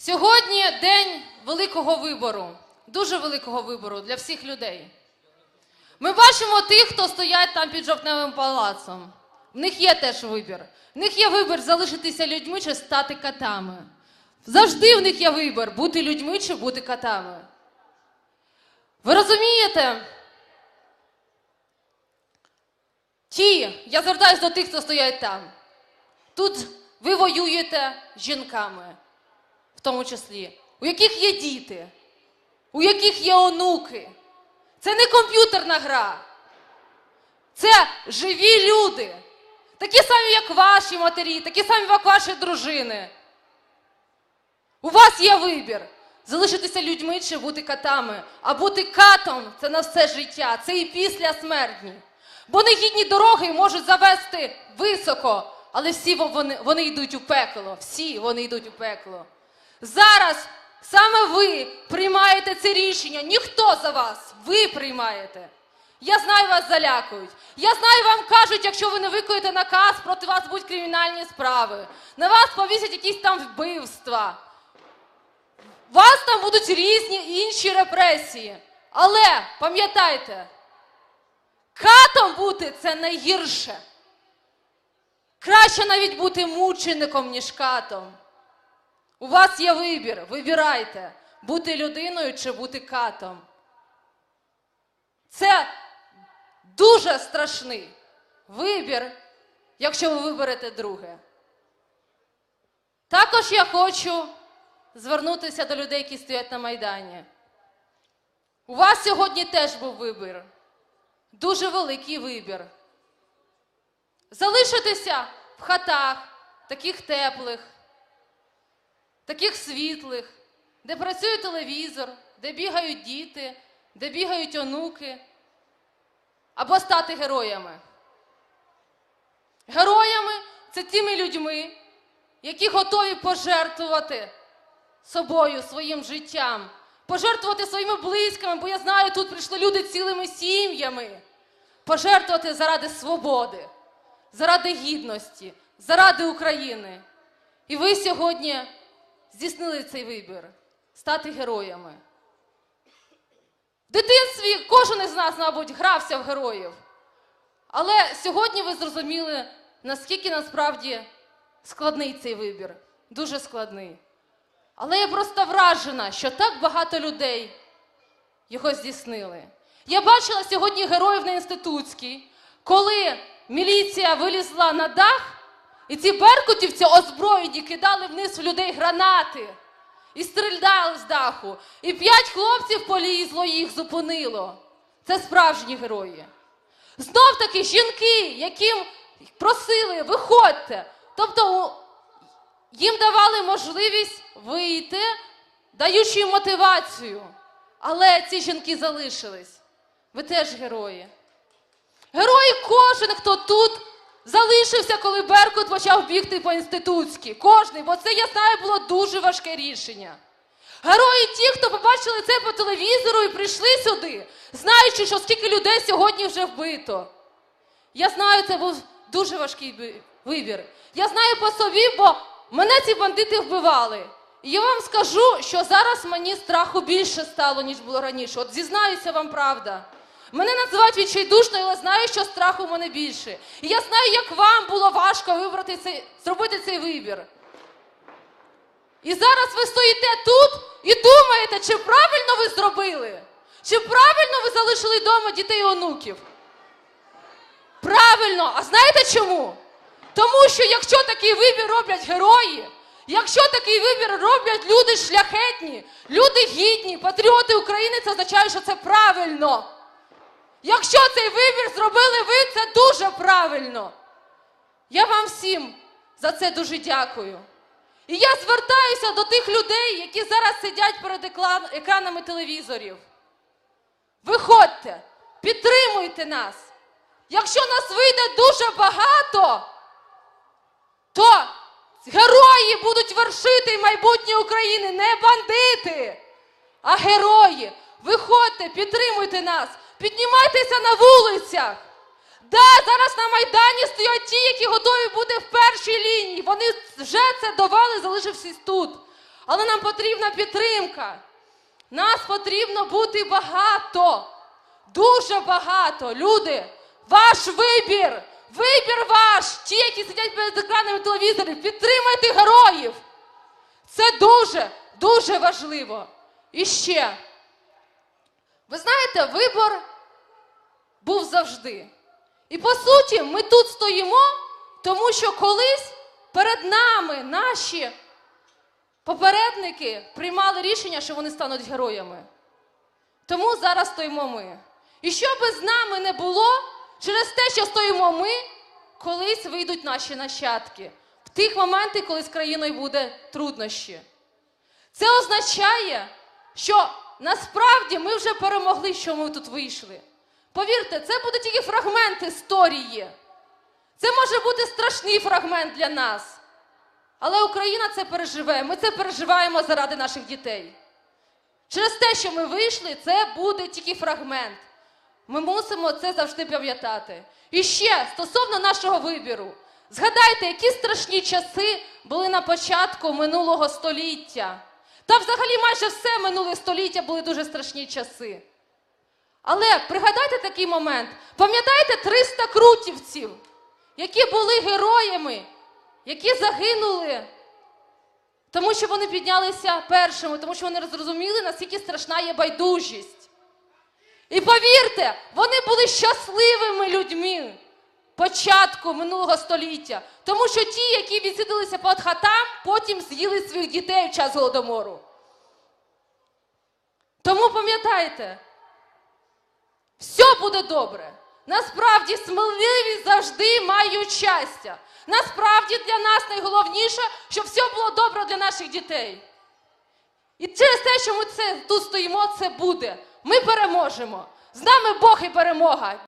Сьогодні день великого вибору, дуже великого вибору для всіх людей. Ми бачимо тих, хто стоять там під жовтневим палацом. В них є теж вибір. В них є вибір залишитися людьми чи стати катами. Завжди в них є вибір бути людьми чи бути катами. Ви розумієте? Ті, я звертаюся до тих, хто стоять там. Тут ви воюєте з жінками, тому числі, у яких є діти, у яких є онуки. Це не комп'ютерна гра. Це живі люди. Такі самі, як ваші матері, такі самі, як ваші дружини. У вас є вибір залишитися людьми чи бути катами. А бути катом це на все життя, це і після смерті. Бо негідні дороги можуть завести високо, але всі вони, вони йдуть у пекло. Всі вони йдуть у пекло. Зараз саме ви приймаєте це рішення. Ніхто за вас. Ви приймаєте. Я знаю, вас залякують. Я знаю, вам кажуть, якщо ви не виконуєте наказ, проти вас будуть кримінальні справи. На вас повісять якісь там вбивства. Вас там будуть різні інші репресії. Але пам'ятайте, катом бути це найгірше. Краще навіть бути мучеником, ніж катом. У вас є вибір. Вибирайте, бути людиною чи бути катом. Це дуже страшний вибір, якщо ви виберете друге. Також я хочу звернутися до людей, які стоять на Майдані. У вас сьогодні теж був вибір. Дуже великий вибір. Залишитися в хатах, таких теплих, таких світлих, де працює телевізор, де бігають діти, де бігають онуки, або стати героями. Героями це тими людьми, які готові пожертвувати собою, своїм життям, пожертвувати своїми близькими, бо я знаю, тут прийшли люди цілими сім'ями, пожертвувати заради свободи, заради гідності, заради України. І ви сьогодні здійснили цей вибір стати героями. В дитинстві кожен із нас, мабуть, грався в героїв. Але сьогодні ви зрозуміли, наскільки насправді складний цей вибір. Дуже складний. Але я просто вражена, що так багато людей його здійснили. Я бачила сьогодні героїв на інститутській, коли міліція вилізла на дах, і ці беркутівці озброєні кидали вниз в людей гранати і стріляли з даху. І п'ять хлопців полізло і їх зупинило. Це справжні герої. Знов таки жінки, яким просили, виходьте. Тобто їм давали можливість вийти, даючи їм мотивацію. Але ці жінки залишились. Ви теж герої. Герої кожен, хто тут залишився, коли Беркут почав бігти по інститутськи. Кожний, бо це, я знаю, було дуже важке рішення. Герої ті, хто побачили це по телевізору і прийшли сюди, знаючи, що скільки людей сьогодні вже вбито. Я знаю, це був дуже важкий вибір. Я знаю по собі, бо мене ці бандити вбивали. І я вам скажу, що зараз мені страху більше стало, ніж було раніше. От зізнаюся вам правда. Мене називають відчайдушною, але знаю, що страху в мене більше. І я знаю, як вам було важко вибрати цей, зробити цей вибір. І зараз ви стоїте тут і думаєте, чи правильно ви зробили? Чи правильно ви залишили вдома дітей і онуків? Правильно, а знаєте чому? Тому що якщо такий вибір роблять герої, якщо такий вибір роблять люди шляхетні, люди гідні, патріоти України, це означає, що це правильно. Якщо цей вибір зробили ви, це дуже правильно. Я вам всім за це дуже дякую. І я звертаюся до тих людей, які зараз сидять перед екранами телевізорів. Виходьте, підтримуйте нас. Якщо нас вийде дуже багато, то герої будуть вершити майбутнє України, не бандити, а герої. Виходьте, підтримуйте нас, піднімайтеся на вулицях. Да, зараз на Майдані стоять ті, які готові бути в першій лінії. Вони вже це довели, залишившись тут. Але нам потрібна підтримка. Нас потрібно бути багато. Дуже багато. Люди, ваш вибір. Вибір ваш. Ті, які сидять перед екранами телевізорів, підтримайте героїв. Це дуже, дуже важливо. І ще. Ви знаєте, вибор був завжди. І по суті, ми тут стоїмо, тому що колись перед нами наші попередники приймали рішення, що вони стануть героями. Тому зараз стоїмо ми. І що би з нами не було, через те, що стоїмо ми, колись вийдуть наші нащадки. В тих моментах, коли з країною буде труднощі. Це означає, що насправді ми вже перемогли, що ми тут вийшли. Повірте, це буде тільки фрагмент історії. Це може бути страшний фрагмент для нас. Але Україна це переживе. Ми це переживаємо заради наших дітей. Через те, що ми вийшли, це буде тільки фрагмент. Ми мусимо це завжди пам'ятати. І ще стосовно нашого вибіру, згадайте, які страшні часи були на початку минулого століття. Та взагалі майже все минуле століття були дуже страшні часи. Але пригадайте такий момент. Пам'ятаєте 300 крутівців, які були героями, які загинули, тому що вони піднялися першими, тому що вони зрозуміли, наскільки страшна є байдужість. І повірте, вони були щасливими людьми початку минулого століття, тому що ті, які відсидилися під хатам, потім з'їли своїх дітей в час голодомору. Тому пам'ятайте, все буде добре. Насправді сміливість завжди мають щастя. Насправді для нас найголовніше, щоб все було добре для наших дітей. І через те, що ми це тут стоїмо, це буде. Ми переможемо. З нами Бог і перемога.